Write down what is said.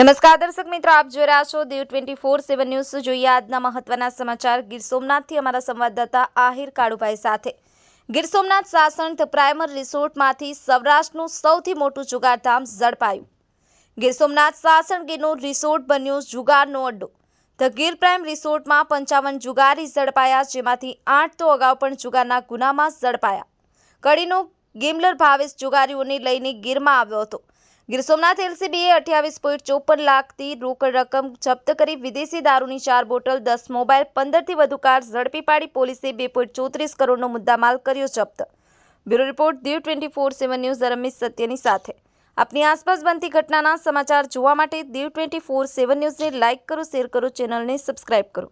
નમસ્કાર દર્શક મિત્રો, આપ જોઈ રહ્યા છો Dev twenty four seven news. જોઈએ આજના મહત્વના સમાચાર. ગીર સોમનાથથી અમારા સંવાદદાતા આહિર કાળુભાઈ સાથે. ગીર સોમનાથ સાસણ પ્રાઇમર રિસોર્ટમાંથી સૌરાષ્ટ્રનું સૌથી મોટું જુગારધામ ઝડપાયું. ગીર સોમનાથ સાસણ ગીરનું રિસોર્ટ બન્યું જુગારનો અડ્ડો. ધ ગીર પ્રાઇમ રિસોર્ટમાં પંચાવન જુગારી ઝડપાયા, જેમાંથી આઠ તો અગાઉ પણ જુગારના ગુનામાં ઝડપાયા. કડીનો ગેમલર ભાવેશ જુગારીઓને લઈને ગીરમાં આવ્યો હતો. ગીર સોમનાથ એલસીબીએ અઠ્યાવીસ પોઈન્ટ ચોપન લાખથી રોકડ રકમ જપ્ત કરી વિદેશી દારૂની ચાર બોટલ, દસ મોબાઈલ, પંદરથી વધુ કાર ઝડપી પાડી પોલીસે બે પોઈન્ટ ચોત્રીસ કરોડનો મુદ્દામાલ કર્યો જપ્ત. Bureau report, Diu twenty four seven news, Ramesh સત્યની સાથે. આપની આસપાસ બનતી ઘટનાના સમાચાર જોવા માટે દીવ ટ્વેન્ટી ફોર સેવન ન્યૂઝને લાઇક કરો, શેર કરો, ચેનલને સબસ્ક્રાઇબ કરો.